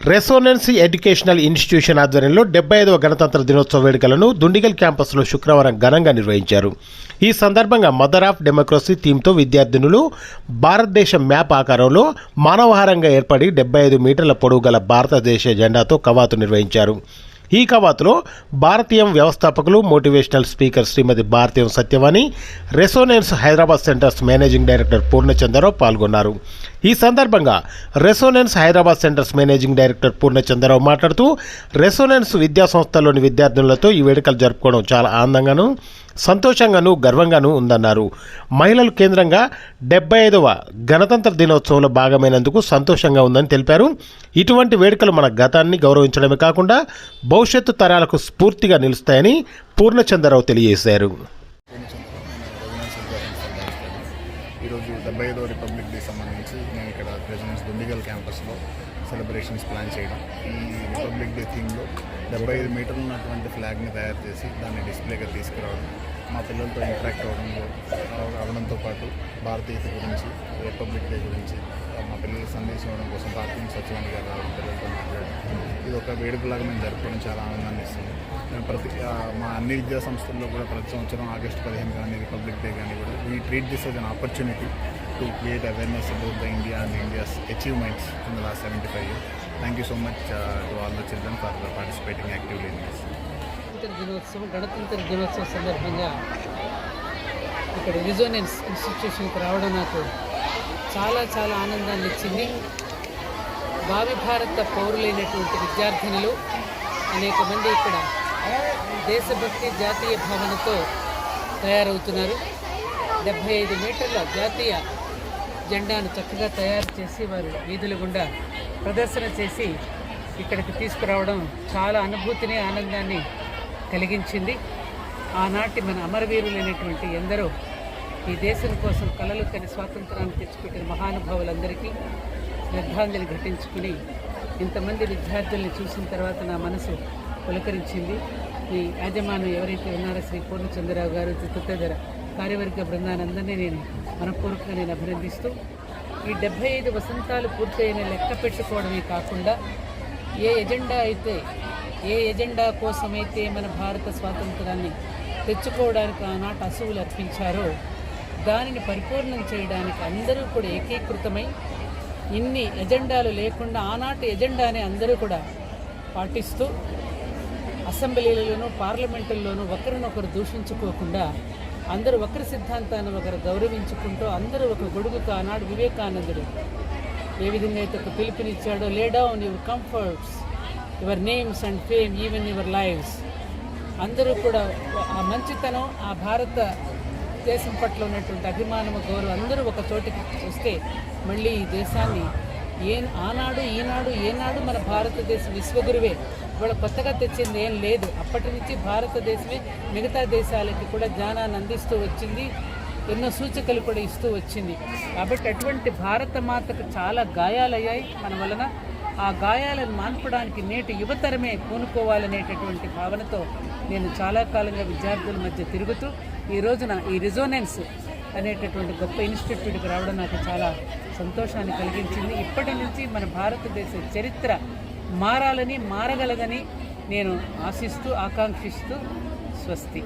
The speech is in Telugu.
రెసోనెన్స్ ఎడ్యుకేషనల్ ఇన్స్టిట్యూషన్ ఆధ్వర్యంలో డెబ్బై ఐదవ గణతంత్ర దినోత్సవ వేడుకలను దుండిగల్ క్యాంపస్లో శుక్రవారం ఘనంగా నిర్వహించారు. ఈ సందర్భంగా మదర్ ఆఫ్ డెమోక్రసీ థీమ్తో విద్యార్థినులు భారతదేశ మ్యాప్ ఆకారంలో మానవహారంగా ఏర్పడి డెబ్బై ఐదు మీటర్ల పొడవు గల భారతదేశ జెండాతో కవాతు నిర్వహించారు. ఈ కవాతులో భారతీయం వ్యవస్థాపకులు motivational speaker Shrimati Bharatiyam Satyavani Resonance Hyderabad centres managing director Purnachandra Rao పాల్గొన్నారు. ఈ సందర్భంగా Resonance Hyderabad centres managing director Purnachandra Rao మాట్లాడుతూ రెసోనెన్స్ విద్యా సంస్థల్లోని విద్యార్థులతో ఈ వేడుకలు జరుపుకోవడం చాలా ఆనందంగాను సంతోషంగాను గర్వంగాను ఉందన్నారు. మహిళలు కేంద్రంగా డెబ్బై ఐదవ గణతంత్ర దినోత్సవంలో భాగమైనందుకు సంతోషంగా ఉందని తెలిపారు. ఇటువంటి వేడుకలు మన గతాన్ని గౌరవించడమే కాకుండా భవిష్యత్తు తరాలకు స్ఫూర్తిగా నిలుస్తాయని పూర్ణచంద్రరావు తెలియజేశారు. ఈరోజు డెబ్బై ఐదో రిపబ్లిక్ డే సంబంధించి నేను ఇక్కడ ప్రెసిడెన్స్ దుండిగల్ క్యాంపస్లో సెలబ్రేషన్స్ ప్లాన్ చేయడం. ఈ రిపబ్లిక్ డే థీమ్లో డెబ్బై ఐదు మీటర్లు ఉన్నటువంటి ఫ్లాగ్ని తయారు చేసి దాన్ని డిస్ప్లేగా తీసుకురావడం. మా పిల్లలతో ఇంటరాక్ట్ అవ్వడం అవడంతో పాటు భారతీయత గురించి రిపబ్లిక్ డే గురించి మా పిల్లలకి సందేశం ఇవ్వడం కోసం భారతీయ సచివాణి గారు రావడం పిల్లలతో మాట్లాడడం. ఇది ఒక వేడుకలాగా మేము జరుపుకోవడం చాలా ఆనందాన్ని ఇస్తుంది. మేము ప్రతి మా అన్ని విద్యా సంస్థల్లో కూడా ప్రతి సంవత్సరం ఆగస్టు పదిహేను కానీ రిపబ్లిక్ డే కానీ కూడా we treat this as an opportunity to create awareness about the India and India's achievements in the last seventy five years thank you so much to all the children for participating actively in this స్వాతంత్ర దినోత్సవం గణతంత్ర దినోత్సవం సందర్భంగా ఇక్కడ రిజోనెన్స్ ఇన్స్టిట్యూషన్కి రావడం నాకు చాలా చాలా ఆనందాన్ని ఇచ్చింది. భావి భారత పౌరులైనటువంటి విద్యార్థినులు అనేక మంది ఇక్కడ దేశభక్తి జాతీయ భావనతో తయారవుతున్నారు. డెబ్భై ఐదు మీటర్ల జాతీయ జెండాను చక్కగా తయారు చేసి వారు వీధుల గుండా ప్రదర్శన చేసి ఇక్కడికి తీసుకురావడం చాలా అనుభూతిని ఆనందాన్ని కలిగించింది. ఆనాటి మన అమరవీరులైనటువంటి ఎందరో ఈ దేశం కోసం కలలు కని స్వాతంత్రాన్ని తెచ్చిపెట్టిన మహానుభావులందరికీ శ్రద్ధాంజలి ఘటించుకుని ఇంతమంది విద్యార్థుల్ని చూసిన తర్వాత నా మనసు పులకరించింది. ఈ యాజమాన్యం ఎవరైతే ఉన్నారో శ్రీ పూర్ణచంద్రరావు గారు తదితర కార్యవర్గ బృందానందరినీ నేను మనపూర్వకంగా నేను అభినందిస్తూ ఈ డెబ్బై ఐదు వసంతాలు పూర్తయిన లెక్క పెట్టుకోవడమే కాకుండా ఏ ఎజెండా అయితే ఏ ఎజెండా కోసమైతే మన భారత స్వాతంత్రాన్ని తెచ్చుకోవడానికి ఆనాటి అసువులు అర్పించారో దానిని పరిపూర్ణం చేయడానికి అందరూ కూడా ఏకీకృతమై ఇన్ని ఎజెండాలు లేకుండా ఆనాటి ఎజెండాని అందరూ కూడా పాటిస్తూ అసెంబ్లీలలోనూ పార్లమెంటుల్లోనూ ఒకరినొకరు దూషించుకోకుండా అందరూ ఒకరి సిద్ధాంతాన్ని ఒకరు గౌరవించుకుంటూ అందరూ ఒక గొడుగుకు ఆనాడు వివేకానందుడు ఏ విధంగా అయితే ఒక పిలుపునిచ్చాడో lay down your comforts your names and fame even your lives. అందరూ కూడా ఆ మంచితనం ఆ భారత దేశం పట్ల ఉన్నటువంటి అభిమానము గౌరవం అందరూ ఒక చోటికి వస్తే మళ్ళీ ఈ దేశాన్ని ఏ ఆనాడు ఈనాడు ఏనాడు మన భారతదేశం విశ్వగురువే. ఇవాళ కొత్తగా తెచ్చింది ఏం లేదు. అప్పటి నుంచి భారతదేశమే మిగతా దేశాలకి కూడా జ్ఞానాన్ని అందిస్తూ వచ్చింది. ఎన్నో సూచికలు కూడా ఇస్తూ వచ్చింది. కాబట్టి అటువంటి భారత మాతకు చాలా గాయాలయ్యాయి. మన వలన ఆ గాయాలను మాన్పడానికి నేటి యువతరమే పూనుకోవాలనేటటువంటి భావనతో నేను చాలా కాలంగా విద్యార్థుల మధ్య తిరుగుతూ ఈ రోజున ఈ రిజోనెన్స్ అనేటటువంటి గొప్ప ఇన్స్టిట్యూట్కి రావడం నాకు చాలా సంతోషాన్ని కలిగించింది. ఇప్పటి నుంచి మన భారతదేశ చరిత్ర మారాలని మారగలదని నేను ఆశిస్తూ ఆకాంక్షిస్తూ స్వస్తి.